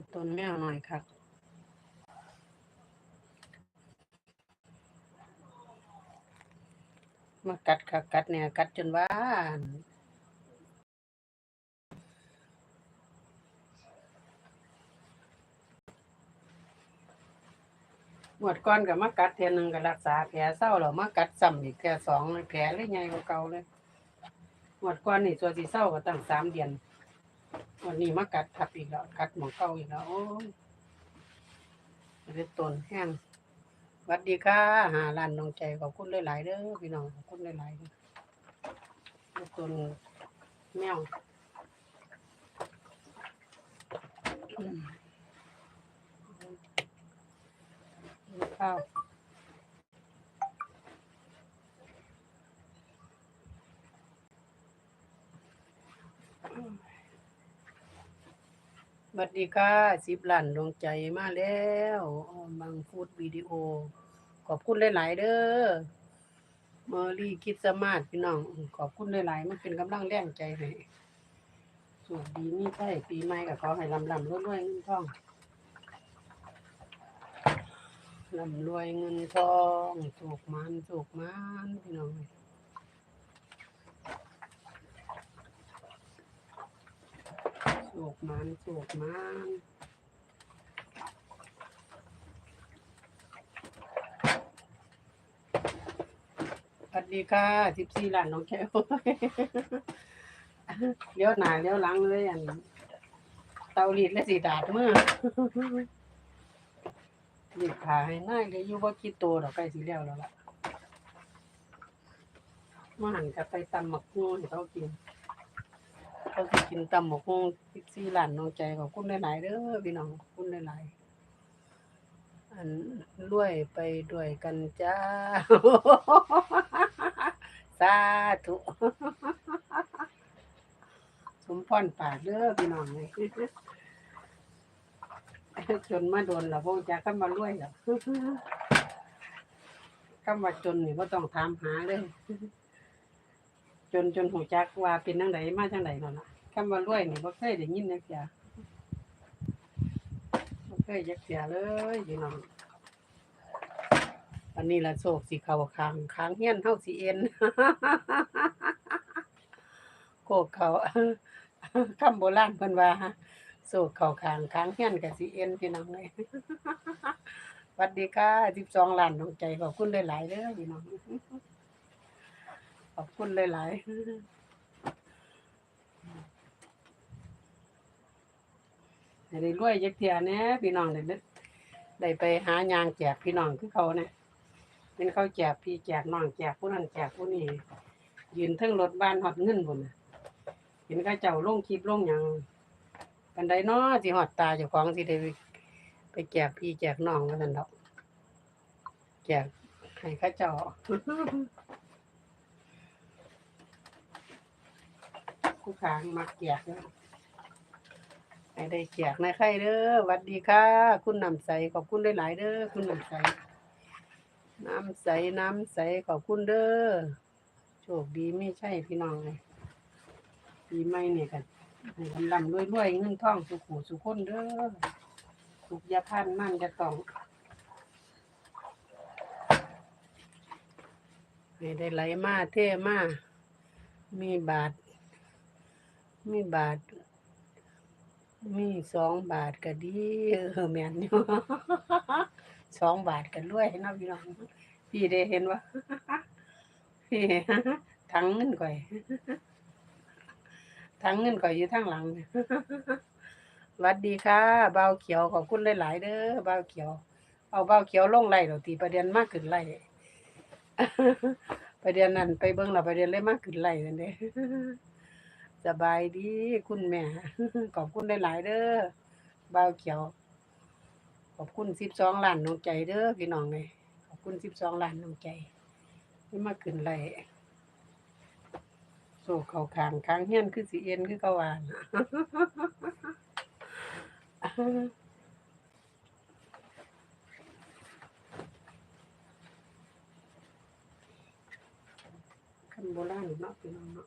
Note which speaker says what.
Speaker 1: เป็นต้นแมวหน่อยครับมากัดค่ะกัดเนี่ยกัดจนว่านหมดก้อนกับมากัดเทียหนึ่งก็รักษาแผลเศร้าแล้วมากัดซ้ำอีกแผลสองเลยแผลเลยใหญ่กว่าเก่าเลยหมดก้อนนี่ตัวสีเศร้าก็ตั้งสามเดือน วันนี้มากัดทับอีกแล้ว กัดหมองเก่าอีกแล้วโอ้ยเป็นตนแห้งสวัสดีค่ะ หาร้านน้องใจขอบคุณหลายๆเด้อพี่น้องขอบคุณหลายๆเด้อเป็นตนแมวข้าวสวั สดีค่ะสิบล้านดวงใจมาแล้วบางฟูดวิดีโอ ขอบคุณหลาย ๆ เด้อเมอรี่คิดสมาร์ทพี่น้อง ขอบคุณหลาย ๆ มันเป็นกำลังแรงใจให้สุขดีมีใช่ปีใหม่กับเขาให้ลำลำรวยรวยเงินทองลำรวยเงินทองถูกมันถูกมันพี่น้อง สูก มันสูกมันสวัสดีค่ะสิบสี่ล้านน้องแก้วเลี้ยวหนาเลี้ยวหลังเลยอัน เตาลีดและสีดาดเมื่อรีบขาให้น่ายเลยอยู่ว่าคิดโตดอกใกล้สีแล้วแล้วล่ะมาหันกับไปตำหมักงูให้เขากิน เขาสิกินตำหมกฮงพิกซี่หลานน้องใจขอบคุณหลายๆเด้อพี่น้องขอบคุณหลายๆอันรวยไปด้วยกันจ้า สาธุสมพรปากเด้อพี่น้องเลยจนมาโดนแล้วพวกจะเข้ามารวยแล้วคำว่าจนนี่ก็ต้องถามหาเลย จนจนหูจักว่าเป็นจังไดมาจังไดนั่นน่ะคำว่ารวยนี่บ่เคยได้ยินจักเที่ยบ่เคยจักเที่ยเลยพี่น้องอันนี้ละโศกสิเขาข้างข้างเฮียนเฮาสิเอ็นโคกเขาคำโบราณเพิ่นว่าโศกเขาข้างข้างเฮียนก็สิเอ็นพี่น้องเอ้ยสวัสดีค่ะ12ล้านดวงใจขอบคุณหลายๆเด้อพี่น้อง อบคุณหลายๆให้ได้รวยจักเทียแหน่พี่น้องได้เด้อได้ไปหายางแจกพี่น้องคือเขาเนี่ยเป็นเขาแจกพี่แจกน้องแจกผู้นั้นแจกผู้นี้ยืนทั้งรถบ้านฮอดเงินพุ่นเห็นเขาเจ้าลงคลิปลงหยังกันใดเนาะสิฮอดตาเจ้าของสิได้ไปไปแจกพี่แจกน้องว่าซั่นดอกแจกให้เขาเจ้า ผู้ขางมักแจกเด้อให้ได้แจกในใครเด้อหวัดดีค่ะ คุณน้ำใสขอบคุณได้หลายๆเด้อคุณน้ำใส น้ำใสน้ำใสขอบคุณเด้อโชคดีไม่ใช่พี่น้องเลยปีใหม่เนี่ยกันให้ลำลำรวยรวยๆเงินทองสุขสุขคนเด้อสุขอยาพันมั่นจะต้องให้ได้ไหลมาเท่มามีบาท มีบาท มีสองบาทก็ดีเออแม่นอยู่สองบาทก็รวยเนาะพี่น้อง พี่ได้เห็นว่าพี่ทั้งเงินก่อยทั้งเงินก่อยอยู่ทางหลังสวัสดีค่ะเบาเขียวขอบคุณหลายๆเด้อเบาเขียว เอาเบาเขียวลงไล่ดอกตีประเด็นมากขึ้นไล่ประเด็นนั้นไปเบิ่งแล้วประเด็นเลยมากขึ้นไล่นั่นเด้ สบายดีคุณแม่ ขอบคุณหลายๆเด้อบ่าวเขียว ขอบคุณสิบสองล้านน้องใจเด้อพี่น้องเลยขอบคุณสิบสองล้านน้องใจที่มาขึ้นไล่โซ่เขาคางค้างเฮียนคือสีเอ็นคือกาวานะคันโบราณเนาะพี่น้องเนาะ